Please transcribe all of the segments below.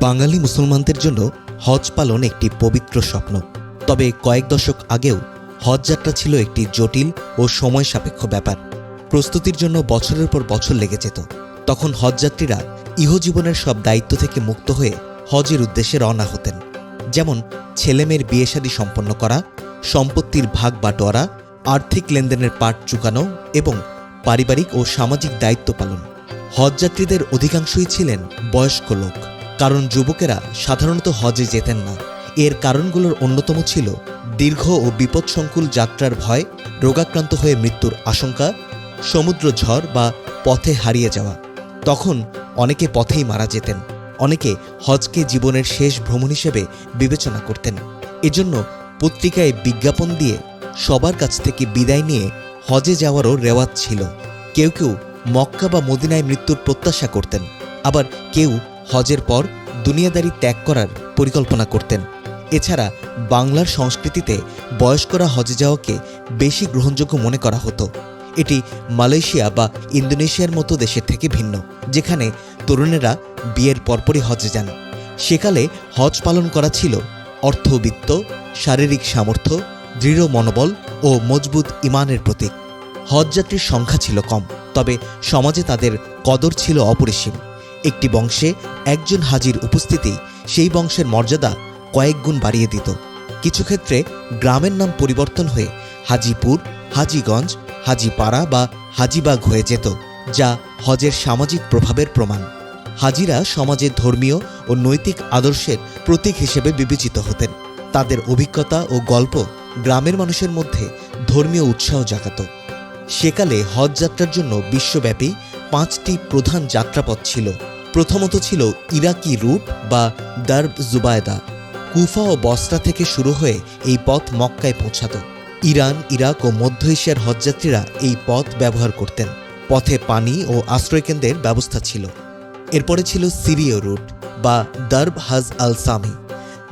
বাঙালি মুসলমানদের জন্য হজ পালন একটি পবিত্র স্বপ্ন। তবে কয়েক দশক আগেও হজ যাত্রা ছিল একটি জটিল ও সময় সাপেক্ষ ব্যাপার। প্রস্তুতির জন্য বছরের পর বছর লেগে যেত। তখন হজযাত্রীরা ইহজীবনের সব দায়িত্ব থেকে মুক্ত হয়ে হজের উদ্দেশ্যে রওনা হতেন। যেমন ছেলেমেয়ের বিয়েশাদী সম্পন্ন করা, সম্পত্তির ভাগ বাটোয়ারা, আর্থিক লেনদেনের পাট চুকানো এবং পারিবারিক ও সামাজিক দায়িত্ব পালন। হজযাত্রীদের অধিকাংশই ছিলেন বয়স্ক লোক। কারণ যুবকেরা সাধারণত হজে যেতেন না। এর কারণগুলোর অন্যতম ছিল দীর্ঘ ও বিপদসংকুল যাত্রার ভয়, রোগাক্রান্ত হয়ে মৃত্যুর আশঙ্কা, সমুদ্র ঝড় বা পথে হারিয়ে যাওয়া। তখন অনেকে পথেই মারা যেতেন, অনেকে হজকে জীবনের শেষ ভ্রমণ হিসেবে বিবেচনা করতেন। এজন্য পত্রিকায় বিজ্ঞাপন দিয়ে সবার কাছ থেকে বিদায় নিয়ে হজে যাওয়ারও রেওয়াজ ছিল। কেউ কেউ মক্কা বা মদিনায় মৃত্যুর প্রত্যাশা করতেন, আবার কেউ হজের পর দুনিয়াদারি ত্যাগ করার পরিকল্পনা করতেন। এছাড়া বাংলার সংস্কৃতিতে বয়স্করা হজে যাওয়াকে বেশি গ্রহণযোগ্য মনে করা হতো। এটি মালয়েশিয়া বা ইন্দোনেশিয়ার মতো দেশের থেকে ভিন্ন, যেখানে তরুণেরা বিয়ের পরপরই হজে যান। সেকালে হজ পালন করা ছিল অর্থবিত্ত, শারীরিক সামর্থ্য, দৃঢ় মনোবল ও মজবুত ইমানের প্রতীক। হজযাত্রীর সংখ্যা ছিল কম, তবে সমাজে তাদের কদর ছিল অপরিসীম। একটি বংশে একজন হাজির উপস্থিতি সেই বংশের মর্যাদা কয়েক গুণ বাড়িয়ে দিত। কিছু ক্ষেত্রে গ্রামের নাম পরিবর্তন হয়ে হাজিপুর, হাজিগঞ্জ, হাজিপাড়া বা হাজিবাগ হয়ে যেত, যা হজের সামাজিক প্রভাবের প্রমাণ। হাজিরা সমাজের ধর্মীয় ও নৈতিক আদর্শের প্রতীক হিসেবে বিবেচিত হতেন। তাদের অভিজ্ঞতা ও গল্প গ্রামের মানুষের মধ্যে ধর্মীয় উৎসাহ জাগাত। সেকালে হজ যাত্রার জন্য বিশ্বব্যাপী পাঁচটি প্রধান যাত্রাপথ ছিল। প্রথমত ছিল ইরাকি রুট বা দার্ব জুবায়দা। কুফা ও বসরা থেকে শুরু হয়ে এই পথ মক্কায় পৌঁছাত। ইরান, ইরাক ও মধ্য এশিয়ার হজযাত্রীরা এই পথ ব্যবহার করতেন। পথে পানি ও আশ্রয়কেন্দ্রের ব্যবস্থা ছিল। এরপরে ছিল সিরিয় রুট বা দার্ব হাজ আল সামি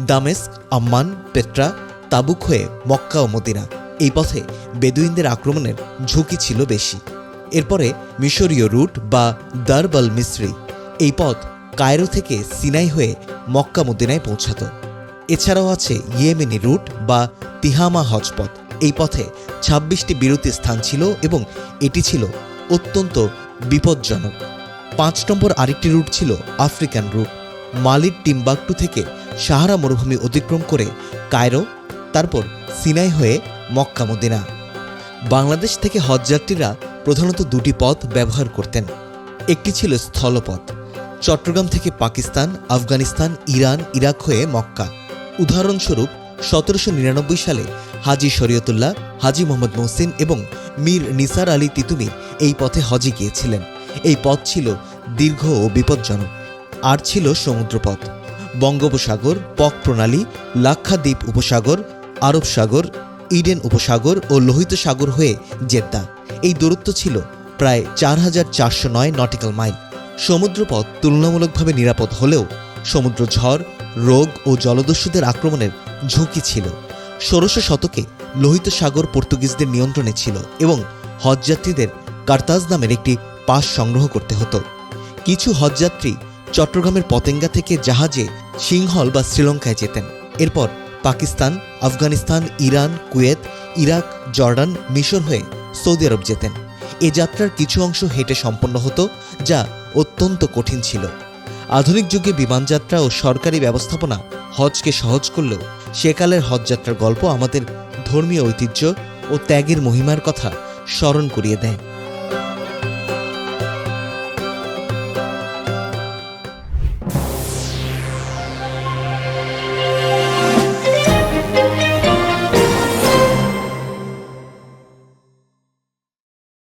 দামেস্ক, আম্মান পেট্রা তাবুক হয়ে মক্কা ও মদিনা। এই পথে বেদুইনদের আক্রমণের ঝুঁকি ছিল বেশি। এরপরে মিশরীয় রুট বা দার্ব আল মিসরি এই পথ কায়রো থেকে সিনাই হয়ে মক্কা মদিনায় পৌঁছাত। এছাড়াও আছে ইয়েমেনি রুট বা তিহামা হজপথ। এই পথে ছাব্বিশটি বিরতি স্থান ছিল এবং এটি ছিল অত্যন্ত বিপজ্জনক। পাঁচ নম্বর আরেকটি রুট ছিল আফ্রিকান রুট। মালির টিম্বাকটু থেকে সাহারা মরুভূমি অতিক্রম করে কায়রো, তারপর সিনাই হয়ে মক্কা মদিনা। বাংলাদেশ থেকে হজযাত্রীরা প্রধানত দুটি পথ ব্যবহার করতেন। একটি ছিল স্থলপথ। চট্টগ্রাম থেকে পাকিস্তান, আফগানিস্তান, ইরান, ইরাক হয়ে মক্কা। উদাহরণস্বরূপ, সতেরোশো নিরানব্বই সালে হাজি শরীয়তুল্লাহ, হাজি মোহাম্মদ মোহসিন এবং মীর নিসার আলী তিতুমির এই পথে হজে গিয়েছিলেন। এই পথ ছিল দীর্ঘ ও বিপজ্জনক। আর ছিল সমুদ্রপথ। বঙ্গোপসাগর পক প্রণালী, লাক্ষাদ্বীপ উপসাগর, আরব সাগর, ইডেন উপসাগর ও লোহিত সাগর হয়ে জেদ্দা। এই দূরত্ব ছিল প্রায় চার হাজার চারশো নয় নটিক্যাল মাইল। সমুদ্রপথ তুলনামূলকভাবে নিরাপদ হলেও সমুদ্র ঝড়, রোগ ও জলদস্যুদের আক্রমণের ঝুঁকি ছিল। ষোড়শ শতকে লোহিত সাগর পর্তুগিজদের নিয়ন্ত্রণে ছিল এবং হজযাত্রীদের কার্তাজ নামের একটি পাস সংগ্রহ করতে হতো। কিছু হজযাত্রী চট্টগ্রামের পতেঙ্গা থেকে জাহাজে সিংহল বা শ্রীলঙ্কায় যেতেন। এরপর Pakistan, Afghanistan, Iran, Kuwait, Iraq, Jordan, মিশর হয়ে সৌদি আরব যেতেন। এ যাত্রার কিছু অংশ হেঁটে সম্পন্ন হতো, যা অত্যন্ত কঠিন ছিল। আধুনিক যুগে বিমানযাত্রা ও সরকারি ব্যবস্থাপনা হজকে সহজ করলেও সেকালের হজযাত্রার গল্প আমাদের ধর্মীয় ঐতিহ্য ও ত্যাগের মহিমার কথা স্মরণ করিয়ে দেয়।